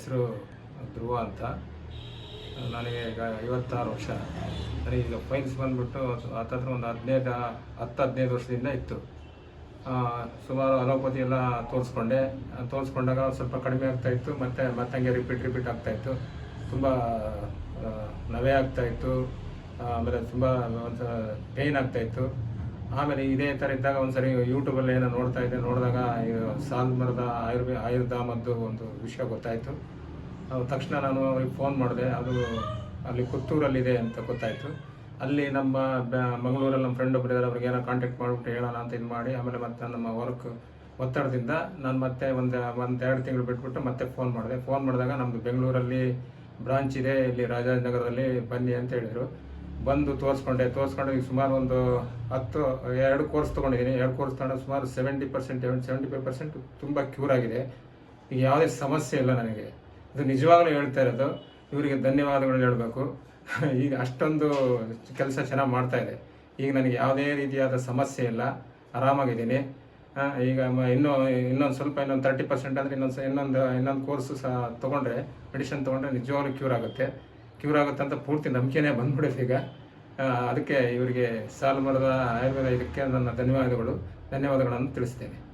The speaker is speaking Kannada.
ಹೆಸರು ಧ್ರುವ ಅಂತ. ನನಗೆ ಈಗ ಐವತ್ತಾರು ವರ್ಷ. ನನಗೆ ಈಗ ಫೈಲ್ಸ್ ಬಂದ್ಬಿಟ್ಟು ಹತ್ತತ್ರ ಒಂದು ಹದಿನೈದು ಹತ್ತು ಹದಿನೈದು ವರ್ಷದಿಂದ ಇತ್ತು. ಸುಮಾರು ಅಲೋಪತಿ ಎಲ್ಲ ತೋರಿಸ್ಕೊಂಡೆ. ತೋರಿಸ್ಕೊಂಡಾಗ ಸ್ವಲ್ಪ ಕಡಿಮೆ ಆಗ್ತಾ ಇತ್ತು ಮತ್ತೆ ಮತ್ತೆ ಹಂಗೆ ರಿಪೀಟ್ ರಿಪೀಟ್ ಆಗ್ತಾ ಇತ್ತು. ತುಂಬ ನವೆ ಆಗ್ತಾ ಇತ್ತು. ಆ, ಆಮೇಲೆ ತುಂಬ ಒಂದು ಪೇಯ್ನ್ ಆಗ್ತಾ ಇತ್ತು. ಆಮೇಲೆ ಇದೇ ಥರ ಇದ್ದಾಗ ಒಂದ್ಸರಿ ಯೂಟ್ಯೂಬಲ್ಲಿ ಏನೋ ನೋಡ್ತಾ ಇದ್ದೆ, ನೋಡಿದಾಗ ಸಾಲ್ ಮರದ ಆಯುರ್ವೇ, ಆಯುರ್ಧಾಮದ್ದು ಒಂದು ವಿಷಯ ಗೊತ್ತಾಯಿತು. ತಕ್ಷಣ ನಾನು ಅವ್ರಿಗೆ ಫೋನ್ ಮಾಡಿದೆ, ಅದು ಅಲ್ಲಿ ಪುತ್ತೂರಲ್ಲಿದೆ ಅಂತ ಗೊತ್ತಾಯಿತು. ಅಲ್ಲಿ ನಮ್ಮ ಮಂಗಳೂರಲ್ಲಿ ನಮ್ಮ ಫ್ರೆಂಡ್ ಒಬ್ಬರು ಇದ್ದಾರೆ ಅವ್ರಿಗೆ ಏನೋ ಕಾಂಟ್ಯಾಕ್ಟ್ ಮಾಡಿಬಿಟ್ಟು ಹೇಳೋಣ ಅಂತ ಇದು ಮಾಡಿ, ಆಮೇಲೆ ಮತ್ತೆ ನಮ್ಮ ವರ್ಕ್ ಒತ್ತಡದಿಂದ ನಾನು ಮತ್ತೆ ಒಂದು ಒಂದು ಎರಡು ತಿಂಗಳು ಬಿಟ್ಬಿಟ್ಟು ಮತ್ತೆ ಫೋನ್ ಮಾಡಿದೆ. ಫೋನ್ ಮಾಡಿದಾಗ ನಮ್ಮದು ಬೆಂಗಳೂರಲ್ಲಿ ಬ್ರಾಂಚ್ ಇದೆ, ಇಲ್ಲಿ ರಾಜಾಜಿನಗರದಲ್ಲಿ ಬನ್ನಿ ಅಂತ ಹೇಳಿದರು. ಬಂದು ತೋರಿಸ್ಕೊಂಡೆ, ತೋರಿಸ್ಕೊಂಡು ಈಗ ಸುಮಾರು ಒಂದು ಹತ್ತು, ಎರಡು ಕೋರ್ಸ್ ತೊಗೊಂಡಿದ್ದೀನಿ. ಎರಡು ಕೋರ್ಸ್ ತೊಗೊಂಡು ಸುಮಾರು seventy percent seventy five percent ತುಂಬ ಕ್ಯೂರ್ ಆಗಿದೆ. ಈಗ ಯಾವುದೇ ಸಮಸ್ಯೆ ಇಲ್ಲ ನನಗೆ. ಇದು ನಿಜವಾಗ್ಲೂ ಹೇಳ್ತಾ ಇರೋದು. ಇವರಿಗೆ ಧನ್ಯವಾದಗಳು ಹೇಳಬೇಕು. ಈಗ ಅಷ್ಟೊಂದು ಕೆಲಸ ಚೆನ್ನಾಗಿ ಮಾಡ್ತಾ ಇದೆ. ಈಗ ನನಗೆ ಯಾವುದೇ ರೀತಿಯಾದ ಸಮಸ್ಯೆ ಇಲ್ಲ. ಆರಾಮಾಗಿದ್ದೀನಿ. ಈಗ ಇನ್ನೂ, ಇನ್ನೊಂದು ಸ್ವಲ್ಪ ಇನ್ನೊಂದು ತರ್ಟಿ ಪರ್ಸೆಂಟ್ ಅಂದರೆ ಇನ್ನೊಂದು ಇನ್ನೊಂದು ಇನ್ನೊಂದು ಕೋರ್ಸು ಸಹ ತೊಗೊಂಡ್ರೆ ಮೆಡಿಷನ್ ತೊಗೊಂಡ್ರೆ ನಿಜವಾಗ್ಲೂ ಕ್ಯೂರ್ ಆಗುತ್ತೆ. ಕ್ಯೂರ್ ಆಗುತ್ತೆ ಅಂತ ಪೂರ್ತಿ ನಂಬಿಕೆನೇ ಬಂದ್ಬಿಡುತ್ತೆ ಈಗ. ಅದಕ್ಕೆ ಇವರಿಗೆ ಸಾಲು ಮರದ ಆಯುರ್ವೇದ ಇದಕ್ಕೆ ನನ್ನ ಧನ್ಯವಾದಗಳು. ಧನ್ಯವಾದಗಳನ್ನು ತಿಳಿಸ್ತೇನೆ.